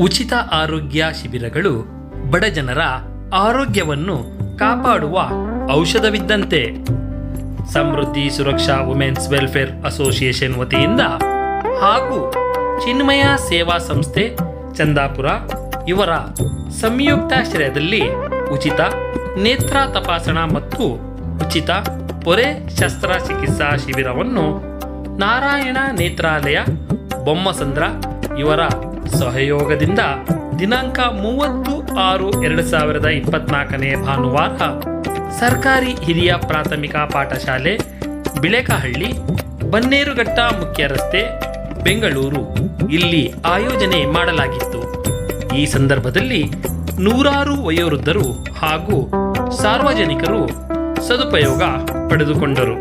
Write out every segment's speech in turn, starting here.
ಉಚಿತ ಆರೋಗ್ಯ ಶಿಬಿರಗಳು ಬಡ ಜನರ ಆರೋಗ್ಯವನ್ನು ಕಾಪಾಡುವ ಔಷಧವಿದ್ದಂತೆ. Samriddhi Suraksha women's welfare association ವತಿಯಿಂದ ಹಾಗೂ ಚಿನ್ಮಯ ಸೇವಾ ಸಂಸ್ಥೆ ಚಂದಾಪುರ ಇವರ ಸಂಯುಕ್ತಾಶ್ರಯದಲ್ಲಿ ಉಚಿತ ನೇತ್ರ ತಪಾಸಣಾ ಮತ್ತು ಉಚಿತ ಪೊರೆ ಶಸ್ತ್ರಚಿಕಿತ್ಸಾ ಶಿಬಿರವನ್ನು ನಾರಾಯಣ ನೇತ್ರಾಲಯ, ಬೊಮ್ಮಸಂದ್ರ ಇವರ ಸಹಯೋಗದಿಂದ ದಿನಾಂಕ ಮೂವತ್ತು ಆರು ಎರಡು ಸಾವಿರದ ಇಪ್ಪತ್ನಾಲ್ಕನೇ ಭಾನುವಾರ ಸರ್ಕಾರಿ ಹಿರಿಯ ಪ್ರಾಥಮಿಕ ಪಾಠಶಾಲೆ ಬಿಳೆಕಹಳ್ಳಿ, ಬನ್ನೇರುಘಟ್ಟ ಮುಖ್ಯ ರಸ್ತೆ ಬೆಂಗಳೂರು ಇಲ್ಲಿ ಆಯೋಜನೆ ಮಾಡಲಾಗಿತ್ತು. ಈ ಸಂದರ್ಭದಲ್ಲಿ ನೂರಾರು ವಯೋವೃದ್ಧರು ಹಾಗೂ ಸಾರ್ವಜನಿಕರು ಸದುಪಯೋಗ ಪಡೆದುಕೊಂಡರು.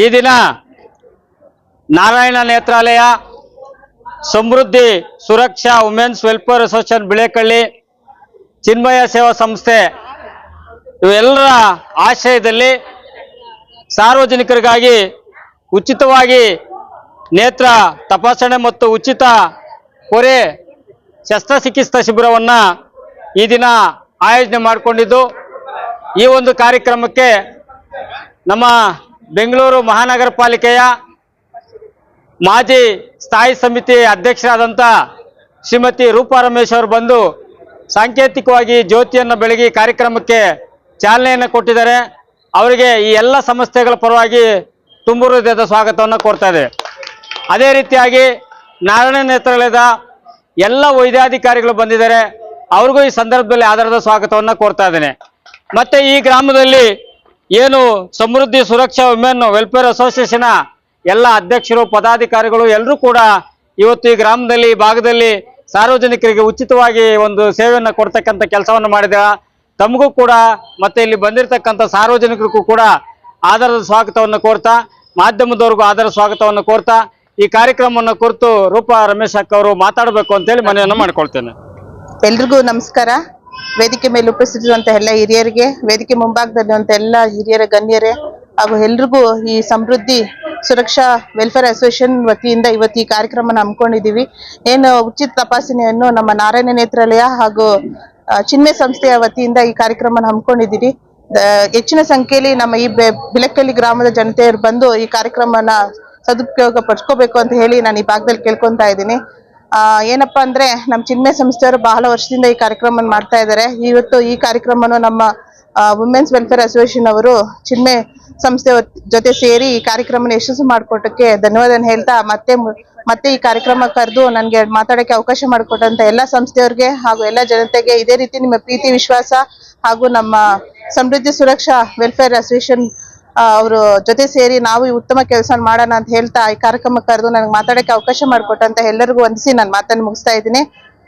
ಈ ದಿನ Narayana Nethralaya, Samriddhi, Suraksha women's welfare association Bilekalli, Chinmaya Seva Samsthe, ಇವೆಲ್ಲರ ಆಶ್ರಯದಲ್ಲಿ ಸಾರ್ವಜನಿಕರಿಗಾಗಿ ಉಚಿತವಾಗಿ ನೇತ್ರ ತಪಾಸಣೆ ಮತ್ತು ಉಚಿತ ಕೊರೆ ಶಸ್ತ್ರಚಿಕಿತ್ಸಾ ಶಿಬಿರವನ್ನು ಈ ದಿನ ಆಯೋಜನೆ ಮಾಡಿಕೊಂಡಿದ್ದು. ಈ ಒಂದು ಕಾರ್ಯಕ್ರಮಕ್ಕೆ ನಮ್ಮ ಬೆಂಗಳೂರು ಮಹಾನಗರ ಪಾಲಿಕೆಯ ಮಾಜಿ ಸ್ಥಾಯಿ ಸಮಿತಿ ಅಧ್ಯಕ್ಷರಾದಂಥ ಶ್ರೀಮತಿ ರೂಪಾ ರಮೇಶ್ ಅವರು ಬಂದು ಸಾಂಕೇತಿಕವಾಗಿ ಜ್ಯೋತಿಯನ್ನು ಬೆಳಗಿ ಕಾರ್ಯಕ್ರಮಕ್ಕೆ ಚಾಲನೆಯನ್ನು ಕೊಟ್ಟಿದ್ದಾರೆ. ಅವರಿಗೆ ಈ ಎಲ್ಲ ಸಂಸ್ಥೆಗಳ ಪರವಾಗಿ ತುಂಬು ಹೃದಯದ ಸ್ವಾಗತವನ್ನು ಕೊಡ್ತಾ ಇದೆ. ಅದೇ ರೀತಿಯಾಗಿ ನಾರಾಯಣ ನೇತ್ರಾಲಯದ ಎಲ್ಲ ವೈದ್ಯಾಧಿಕಾರಿಗಳು ಬಂದಿದ್ದಾರೆ. ಅವ್ರಿಗೂ ಈ ಸಂದರ್ಭದಲ್ಲಿ ಆಧಾರದ ಸ್ವಾಗತವನ್ನು ಕೋರ್ತಾ ಇದ್ದೇನೆ. ಮತ್ತೆ ಈ ಗ್ರಾಮದಲ್ಲಿ ಏನು Samriddhi, Suraksha women welfare association ಎಲ್ಲ ಅಧ್ಯಕ್ಷರು, ಪದಾಧಿಕಾರಿಗಳು ಎಲ್ಲರೂ ಕೂಡ ಇವತ್ತು ಈ ಗ್ರಾಮದಲ್ಲಿ ಭಾಗದಲ್ಲಿ ಸಾರ್ವಜನಿಕರಿಗೆ ಉಚಿತವಾಗಿ ಒಂದು ಸೇವೆಯನ್ನು ಕೊಡ್ತಕ್ಕಂಥ ಕೆಲಸವನ್ನು ಮಾಡಿದ ತಮಗೂ ಕೂಡ ಮತ್ತೆ ಇಲ್ಲಿ ಬಂದಿರತಕ್ಕಂಥ ಸಾರ್ವಜನಿಕರಿಗೂ ಕೂಡ ಆಧಾರದ ಸ್ವಾಗತವನ್ನು ಕೋರ್ತಾ, ಮಾಧ್ಯಮದವ್ರಿಗೂ ಆಧಾರ ಸ್ವಾಗತವನ್ನು ಕೋರ್ತಾ, ಈ ಕಾರ್ಯಕ್ರಮವನ್ನು ಕುರಿತು ರೂಪಾ ರಮೇಶ್ ಅಕ್ಕ ಅವರು ಮಾತಾಡಬೇಕು ಅಂತೇಳಿ ಮನೆಯನ್ನು ಮಾಡ್ಕೊಳ್ತೇನೆ. ಎಲ್ರಿಗೂ ನಮಸ್ಕಾರ. ವೇದಿಕೆ ಮೇಲೆ ಉಪಸ್ಥಿತಿರುವಂತ ಎಲ್ಲ ಹಿರಿಯರಿಗೆ, ವೇದಿಕೆ ಮುಂಭಾಗದಲ್ಲಿರುವಂತ ಎಲ್ಲ ಹಿರಿಯರ ಗಣ್ಯರೇ, ಹಾಗೂ ಎಲ್ರಿಗೂ ಈ ಸಮೃದ್ಧಿ ಸುರಕ್ಷಾ ವೆಲ್ಫೇರ್ ಅಸೋಸಿಯೇಷನ್ ವತಿಯಿಂದ ಇವತ್ತು ಈ ಕಾರ್ಯಕ್ರಮನ ಹಮ್ಮಿಕೊಂಡಿದ್ದೀವಿ. ಏನು ಉಚಿತ ತಪಾಸಣೆಯನ್ನು ನಮ್ಮ ನಾರಾಯಣ ನೇತ್ರಾಲಯ ಹಾಗೂ ಚಿನ್ಮೆ ಸಂಸ್ಥೆಯ ವತಿಯಿಂದ ಈ ಕಾರ್ಯಕ್ರಮನ ಹಮ್ಮಿಕೊಂಡಿದ್ದೀರಿ ದ- ಹೆಚ್ಚಿನ ಸಂಖ್ಯೆಯಲ್ಲಿ ನಮ್ಮ ಈ ಬೆ- ಬಿಳಕಲ್ಲಿ ಗ್ರಾಮದ ಜನತೆಯರು ಬಂದು ಈ ಕಾರ್ಯಕ್ರಮನ ಸದುಪಯೋಗ ಪಡ್ಕೋಬೇಕು ಅಂತ ಹೇಳಿ ನಾನು ಈ ಭಾಗದಲ್ಲಿ ಕೇಳ್ಕೊತಾ ಇದ್ದೀನಿ. ಏನಪ್ಪಾ ಅಂದ್ರೆ ನಮ್ಮ ಚಿನ್ಮಯ ಸಂಸ್ಥೆಯವರು ಬಹಳ ವರ್ಷದಿಂದ ಈ ಕಾರ್ಯಕ್ರಮ ಮಾಡ್ತಾ ಇದ್ದಾರೆ ಇವತ್ತು ಈ ಕಾರ್ಯಕ್ರಮವನ್ನು ನಮ್ಮ ವುಮೆನ್ಸ್ ವೆಲ್ಫೇರ್ ಅಸೋಸಿಯೇಷನ್ ಅವರು ಚಿನ್ಮೆ ಸಂಸ್ಥೆ ಜೊತೆ ಸೇರಿ ಈ ಕಾರ್ಯಕ್ರಮನ ಯಶಸ್ಸು ಮಾಡಿಕೊಟ್ಟಕ್ಕೆ ಧನ್ಯವಾದ ಹೇಳ್ತಾ ಮತ್ತೆ ಮತ್ತೆ ಈ ಕಾರ್ಯಕ್ರಮ ಕರೆದು ನನಗೆ ಮಾತಾಡಕ್ಕೆ ಅವಕಾಶ ಮಾಡಿಕೊಟ್ಟಂತ ಎಲ್ಲ ಸಂಸ್ಥೆಯವ್ರಿಗೆ ಹಾಗೂ ಎಲ್ಲ ಜನತೆಗೆ ಇದೇ ರೀತಿ ನಿಮ್ಮ ಪ್ರೀತಿ, ವಿಶ್ವಾಸ ಹಾಗೂ ನಮ್ಮ ಸಮೃದ್ಧಿ ಸುರಕ್ಷಾ ವೆಲ್ಫೇರ್ ಅಸೋಸಿಯೇಷನ್ ಅವರು ಜೊತೆ ಸೇರಿ ನಾವು ಈ ಉತ್ತಮ ಕೆಲಸ ಮಾಡೋಣ ಅಂತ ಹೇಳ್ತಾ ಈ ಕಾರ್ಯಕ್ರಮ ಕರೆದು ನನಗೆ ಮಾತಾಡಕ್ಕೆ ಅವಕಾಶ ಮಾಡಿಕೊಟ್ಟಂತ ಎಲ್ಲರಿಗೂ ವಂದಿಸಿ ನಾನು ಮಾತನ್ನು ಮುಗಿಸ್ತಾ ಇದ್ದೀನಿ.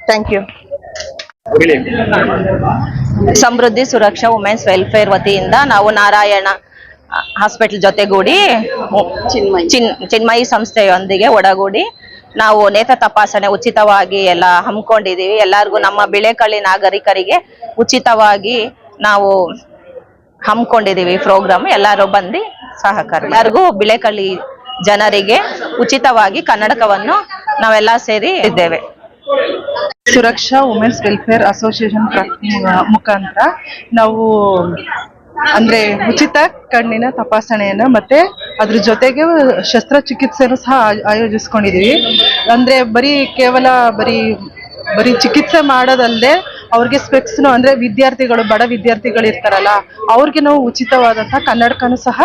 Thank you Samriddhi Suraksha women's welfare ವತಿಯಿಂದ ನಾವು ನಾರಾಯಣ ಹಾಸ್ಪಿಟಲ್ ಜೊತೆಗೂಡಿ ಚಿನ್ ಚಿನ್ಮಯಿ ಸಂಸ್ಥೆಯೊಂದಿಗೆ ಒಡಗೂಡಿ ನಾವು ನೇತ್ರ ತಪಾಸಣೆ ಉಚಿತವಾಗಿ ಎಲ್ಲ ಹಮ್ಮಿಕೊಂಡಿದ್ದೀವಿ. ಎಲ್ಲರಿಗೂ ನಮ್ಮ ಬಿಳೆಕಳ್ಳಿ ನಾಗರಿಕರಿಗೆ ಉಚಿತವಾಗಿ ನಾವು ಹಮ್ಮಿಕೊಂಡಿದೀವಿ ಪ್ರೋಗ್ರಾಮ್ ಎಲ್ಲರೂ ಬಂದು ಸಹಕಾರ ಎಲ್ಲರಿಗೂ ಬಿಳೆಕಳ್ಳಿ ಜನರಿಗೆ ಉಚಿತವಾಗಿ ಕನ್ನಡಕವನ್ನು ನಾವೆಲ್ಲ ಸೇರಿ ಇದ್ದೇವೆ. ಸುರಕ್ಷಾ ವುಮೆನ್ಸ್ ವೆಲ್ಫೇರ್ ಅಸೋಸಿಯೇಷನ್ ಮುಖಾಂತರ ನಾವು, ಅಂದ್ರೆ ಉಚಿತ ಕಣ್ಣಿನ ತಪಾಸಣೆಯನ್ನ ಮತ್ತೆ ಅದ್ರ ಜೊತೆಗೆ ಶಸ್ತ್ರಚಿಕಿತ್ಸೆನೂ ಸಹ ಆಯೋಜಿಸ್ಕೊಂಡಿದೀವಿ ಅಂದ್ರೆ ಬರೀ ಕೇವಲ ಬರೀ ಬರೀ ಚಿಕಿತ್ಸೆ ಮಾಡೋದಲ್ಲದೆ ಅವ್ರಿಗೆ ಸ್ಪೆಕ್ಸ್ನು ಅಂದ್ರೆ ವಿದ್ಯಾರ್ಥಿಗಳು, ಬಡ ವಿದ್ಯಾರ್ಥಿಗಳು ಇರ್ತಾರಲ್ಲ, ಅವ್ರಿಗೆ ನಾವು ಉಚಿತವಾದಂತಹ ಕನ್ನಡಕನು ಸಹ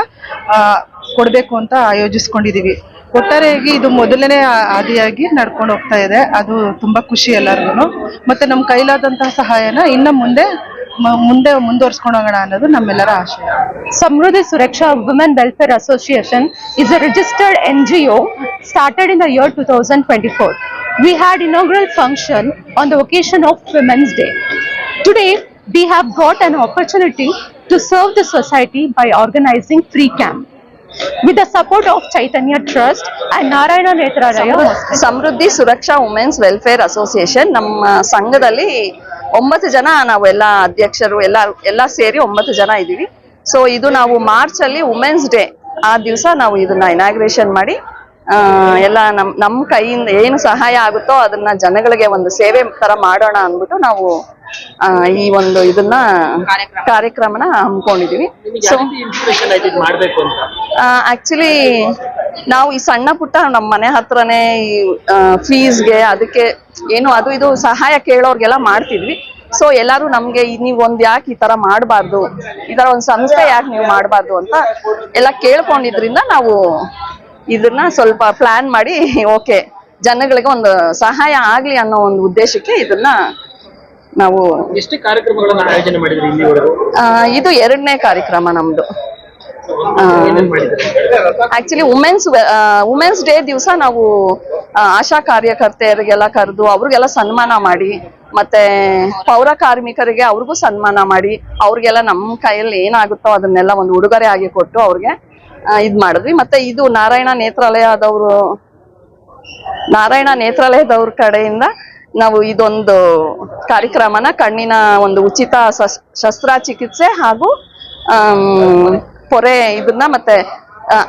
ಕೊಡಬೇಕು ಅಂತ ಆಯೋಜಿಸ್ಕೊಂಡಿದೀವಿ ಒಟ್ಟಾರೆಯಾಗಿ ಇದು ಮೊದಲನೇ ಆದಿಯಾಗಿ ನಡ್ಕೊಂಡು ಹೋಗ್ತಾ ಇದೆ. ಅದು ತುಂಬಾ ಖುಷಿ ಎಲ್ಲರಿಗೂ ಮತ್ತೆ ನಮ್ಮ ಕೈಲಾದಂತಹ ಸಹಾಯನ ಇನ್ನ ಮುಂದೆ ಮುಂದೆ ಮುಂದುವರ್ಸ್ಕೊಂಡು ಹೋಗೋಣ ಅನ್ನೋದು ನಮ್ಮೆಲ್ಲರ ಆಶಯ Samriddhi Suraksha women welfare association is a registered N G started in the year two thousand twenty 2024. We had inaugural function on the occasion of Women's Day. Today, we have got an opportunity to serve the society by organizing free camp. With the support of Chaitanya Trust and Narayana Netra Raya Samruddhi Suraksha Women's Welfare Association, ನಮ್ಮ ಸಂಘದಲ್ಲಿ ಒಂಬತ್ತು ಜನ ನಾವೆಲ್ಲ ಅಧ್ಯಕ್ಷರು ಎಲ್ಲ ಎಲ್ಲ ಸೇರಿ ಒಂಬತ್ತು ಜನ ಇದ್ದೀವಿ ಸೊ ಇದು ನಾವು ಮಾರ್ಚ್ ಅಲ್ಲಿ ವುಮೆನ್ಸ್ ಡೇ ಆ ದಿವಸ ನಾವು ಇದನ್ನ ಇನಾಗ್ರೇಷನ್ ಮಾಡಿ ಎಲ್ಲ ನಮ್ ನಮ್ಮ ಕೈಯಿಂದ ಏನು ಸಹಾಯ ಆಗುತ್ತೋ ಅದನ್ನ ಜನಗಳಿಗೆ ಒಂದು ಸೇವೆ ತರ ಮಾಡೋಣ ಅಂದ್ಬಿಟ್ಟು ನಾವು ಈ ಒಂದು ಇದನ್ನ ಕಾರ್ಯಕ್ರಮನ ಹಮ್ಮಿಕೊಂಡಿದೀವಿ. ಸೊ ಆಕ್ಚುಲಿ ನಾವು ಈ ಸಣ್ಣ ಪುಟ್ಟ ನಮ್ಮ ಮನೆ ಹತ್ರನೇ ಈ ಫೀಸ್ಗೆ ಅದಕ್ಕೆ ಏನು ಅದು ಇದು ಸಹಾಯ ಕೇಳೋರ್ಗೆಲ್ಲ ಮಾಡ್ತಿದ್ವಿ. ಸೊ ಎಲ್ಲಾರು ನಮ್ಗೆ ನೀವ್ ಒಂದ್ ಯಾಕೆ ಈ ತರ ಮಾಡಬಾರ್ದು? ಈ ತರ ಒಂದ್ ಸಂಸ್ಥೆ ಯಾಕೆ ನೀವು ಮಾಡಬಾರ್ದು ಅಂತ ಎಲ್ಲ ಕೇಳ್ಕೊಂಡಿದ್ರಿಂದ ನಾವು ಇದನ್ನ ಸ್ವಲ್ಪ ಪ್ಲಾನ್ ಮಾಡಿ ಓಕೆ ಜನಗಳಿಗೆ ಒಂದು ಸಹಾಯ ಆಗ್ಲಿ ಅನ್ನೋ ಒಂದು ಉದ್ದೇಶಕ್ಕೆ ಇದನ್ನ ನಾವು ಎಷ್ಟು ಕಾರ್ಯಕ್ರಮಗಳನ್ನು ಆಯೋಜನೆ ಮಾಡಿದ್ರಿ ಇಲ್ಲಿವರೆಗೂ? ಆ, ಇದು ಎರಡನೇ ಕಾರ್ಯಕ್ರಮ ನಮ್ದು. ಏನೇನ್ ಮಾಡಿದ್ರಿ? ಆಕ್ಚುಲಿ ವುಮೆನ್ಸ್ ವುಮೆನ್ಸ್ ಡೇ ದಿವಸ ನಾವು ಆ, ಆಶಾ ಕಾರ್ಯಕರ್ತೆಯರಿಗೆಲ್ಲ ಕರೆದು ಅವ್ರಿಗೆಲ್ಲ ಸನ್ಮಾನ ಮಾಡಿ ಮತ್ತೆ ಪೌರ ಕಾರ್ಮಿಕರಿಗೆ ಅವ್ರಿಗೂ ಸನ್ಮಾನ ಮಾಡಿ ಅವ್ರಿಗೆಲ್ಲ ನಮ್ಮ ಕೈಯಲ್ಲಿ ಏನಾಗುತ್ತೋ ಅದನ್ನೆಲ್ಲ ಒಂದು ಉಡುಗೊರೆ ಆಗಿ ಕೊಟ್ಟು ಅವ್ರಿಗೆ ಇದ್ ಮಾಡಿದ್ವಿ. ಮತ್ತೆ ಇದು ನಾರಾಯಣ ನೇತ್ರಾಲಯದವರು, ನಾರಾಯಣ ನೇತ್ರಾಲಯದವ್ರ ಕಡೆಯಿಂದ ನಾವು ಇದೊಂದು ಕಾರ್ಯಕ್ರಮನ ಕಣ್ಣಿನ ಒಂದು ಉಚಿತ ಶಸ್ತ್ರ ಶಸ್ತ್ರಚಿಕಿತ್ಸೆ ಹಾಗೂ ಪೊರೆ ಇದನ್ನ ಮತ್ತೆ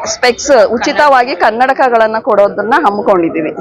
ಸ್ಪೆಕ್ಸ್ ಉಚಿತವಾಗಿ ಕನ್ನಡಕಗಳನ್ನ ಕೊಡೋದನ್ನ ಹಮ್ಮಿಕೊಂಡಿದೀವಿ